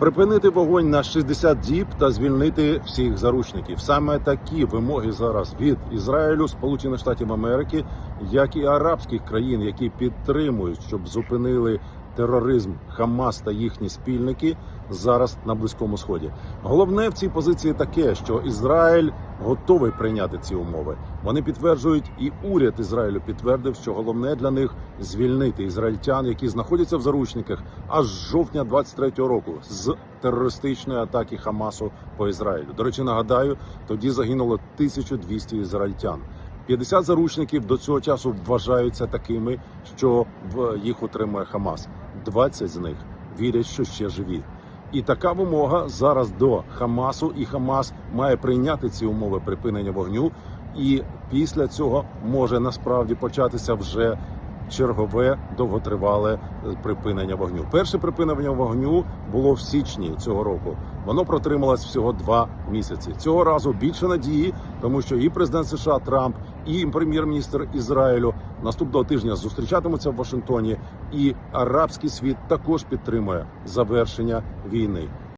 Припинити вогонь на 60 діб та звільнити всіх заручників. Саме такі вимоги зараз від Ізраїлю, Сполучених Штатів Америки, як і арабських країн, які підтримують, щоб зупинили тероризм Хамас та їхні спільники зараз на близькому сході. Головне в цій позиції таке, що Ізраїль готовий прийняти ці умови. Вони підтверджують, і уряд Ізраїлю підтвердив, що головне для них звільнити ізраїльтян, які знаходяться в заручниках аж жовтня 23-го року з терористичної атаки Хамасу по Ізраїлю. До речі, нагадаю, тоді загинуло 1200 ізраїльтян. 50 заручників до цього часу вважаються такими, що їх утримує Хамас. 20 з них вірять, що ще живі. І така вимога зараз до Хамасу, і Хамас має прийняти ці умови припинення вогню. І після цього може насправді початися вже чергове довготривале е, припинення вогню. Перше припинення вогню було в січні цього року. Воно протрималось всього два місяці. Цього разу більше надії, тому що і президент США Трамп, і прем'єр-міністр Ізраїлю наступного тижня зустрічатимуться в Вашингтоні, і арабський світ також підтримує завершення війни.